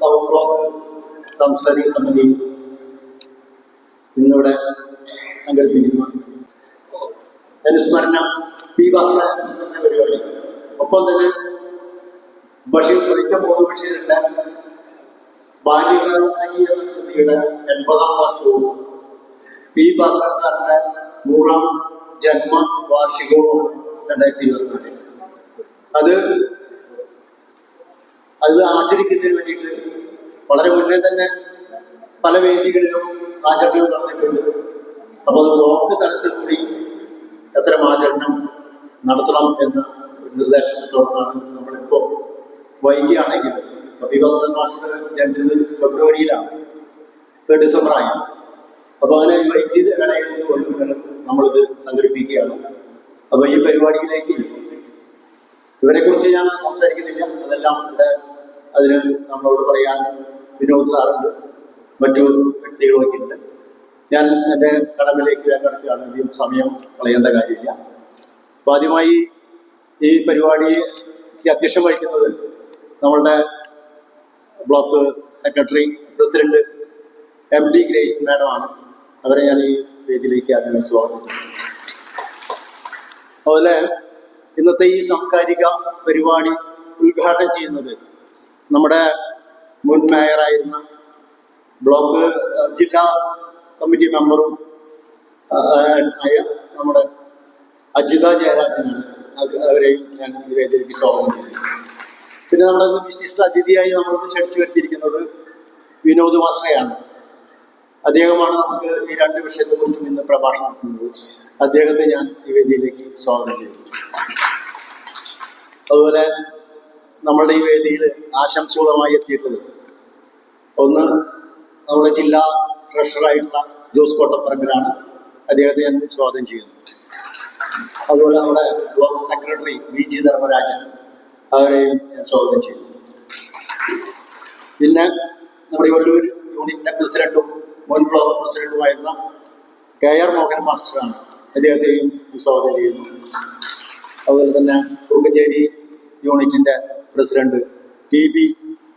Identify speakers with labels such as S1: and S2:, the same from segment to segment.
S1: South സമിതി ഇന്നിവിടെ സംഘടിപ്പിക്കുന്നു. അനുസ്മരണം പി ഭാസ്കരൻ പരിപാടി. ഒപ്പം തന്നെ ബഷീർ ഒരിക്കൽ പോകുന്ന ബഷീറിന്റെ ബാല്യകാല സംഗീത എൺപതാം വർഷവും പി ഭാസ്കരൻ സാറിന്റെ നൂറാം ജന്മ വാർഷികവും രണ്ടായിരത്തി ഇരുപത്തിനാല്. അത് അത് ആചരിക്കുന്നതിന് വേണ്ടിയിട്ട് വളരെ മുന്നേ തന്നെ പല വേദികളിലും ആചരണങ്ങൾ നടന്നിട്ടുണ്ട്. അപ്പോൾ അത് ബ്ലോക്ക് തലത്തിൽ കൂടി അത്തരം ആചരണം നടത്തണം എന്ന നിർദ്ദേശത്തോടാണ് നമ്മളിപ്പോൾ വൈകിയാണെങ്കിൽ അഭിവസ്തൻ മാസ്റ്റർ ജനിച്ചത് ഫെബ്രുവരിയിലാണ്. ഡിസംബറായി അപ്പൊ അങ്ങനെ വൈദ്യുതി ഇടയിൽ കൊല്ലുമ്പോഴും നമ്മളിത് സംഘടിപ്പിക്കുകയാണ്. അപ്പൊ ഈ പരിപാടിയിലേക്ക് ഇവരെ കുറിച്ച് ഞാൻ സംസാരിക്കുന്നില്ല. അതെല്ലാം ഇവിടെ അതിന് നമ്മളോട് പറയാൻ വിനോദ് സാറുണ്ട്. മറ്റു വ്യക്തികളൊക്കെ ഉണ്ട് ഞാൻ എന്റെ കടമിലേക്ക് ഞാൻ കിടക്കുകയാണ്. അധികം സമയം കളയേണ്ട കാര്യമില്ല. അപ്പൊ ആദ്യമായി ഈ പരിപാടിയെ അധ്യക്ഷം വഹിക്കുന്നത് നമ്മളുടെ block secretary president M D Grace മാഡമാണ്. അവരെ ഞാൻ ഈ വേദിയിലേക്ക് ആദ്യം സ്വാഗതം. അതുപോലെ ഇന്നത്തെ ഈ സാംസ്കാരിക പരിപാടി ഉദ്ഘാടനം ചെയ്യുന്നത് നമ്മുടെ മുൻ മേയറായിരുന്ന ബ്ലോക്ക് ജില്ലാ കമ്മിറ്റി മെമ്പറും ആയ നമ്മുടെ അജിത ജയരാജനാണ്. അവരെയും ഞാൻ വേദിയിലേക്ക് സ്വാഗതം ചെയ്യുന്നു. പിന്നെ നമ്മുടെ വിശിഷ്ട അതിഥിയായി നമ്മൾ ക്ഷണിച്ചു വരുത്തിയിരിക്കുന്നത് വിനോദ് മാസ്റ്ററെയാണ് അദ്ദേഹമാണ് നമുക്ക് ഈ രണ്ട് വിഷയത്തെക്കുറിച്ചും ഇന്ന് പ്രഭാഷണം നടത്തുന്നത്. അദ്ദേഹത്തെ ഞാൻ ഈ വേദിയിലേക്ക് സ്വാഗതം ചെയ്യുന്നു. അതുപോലെ നമ്മളുടെ ഈ വേദിയിൽ ആശംസകളുമായി എത്തിയിട്ടുള്ളത്. ഒന്ന് നമ്മുടെ ജില്ലാ ട്രഷറായിട്ടുള്ള ജോസ് കോട്ടപ്പറമ്പിലാണ് അദ്ദേഹത്തെ ഞാൻ സ്വാഗതം ചെയ്യുന്നു അതുപോലെ നമ്മുടെ block secretary V G Dharmarajan അവരെയും ഞാൻ സ്വാഗതം ചെയ്യുന്നു. പിന്നെ നമ്മുടെ വല്ലൂർ യൂണിറ്റിന്റെ പ്രസിഡന്റും മുൻ ബ്ലോക്ക് പ്രസിഡന്റുമായിരുന്ന കെ ആർ മോഹൻ മാസ്റ്ററാണ് അദ്ദേഹത്തെയും സ്വാഗതം ചെയ്യുന്നു. അതുപോലെ തന്നെ കുറുക്കഞ്ചേരി യൂണിറ്റിന്റെ പ്രസിഡന്റ് ടി ബി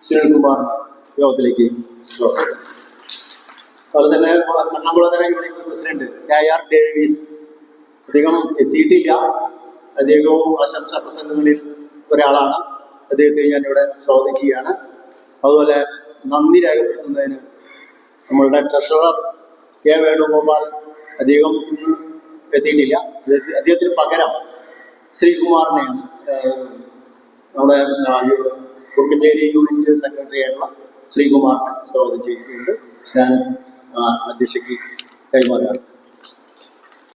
S1: സുനിൽകുമാർ യോഗത്തിലേക്ക് അതുപോലെ തന്നെ Kannamkulangara union president K R Davis അദ്ദേഹം എത്തിയിട്ടില്ല. അദ്ദേഹവും ആശംസാ പ്രസംഗങ്ങളിൽ ഒരാളാണ്. അദ്ദേഹത്തെ ഞാൻ ഇവിടെ സ്വാഗതം ചെയ്യാണ് അതുപോലെ നന്ദി രേഖപ്പെടുത്തുന്നതിന് നമ്മളുടെ ട്രഷറർ കെ വേണുഗോപാൽ അദ്ദേഹം ഇന്ന് എത്തിയിട്ടില്ല. അദ്ദേഹത്തി- അദ്ദേഹത്തിന് പകരം ശ്രീകുമാറിനെയാണ് നമ്മുടെ കുറുക്കഞ്ചേരി യൂണിറ്റ് സെക്രട്ടറി ആയിട്ടുള്ള ശ്രീകുമാറിനെ സ്വാഗതം ചെയ്തിട്ടുണ്ട് ഞാൻ അധ്യക്ഷയ്ക്ക് കൈമാറാം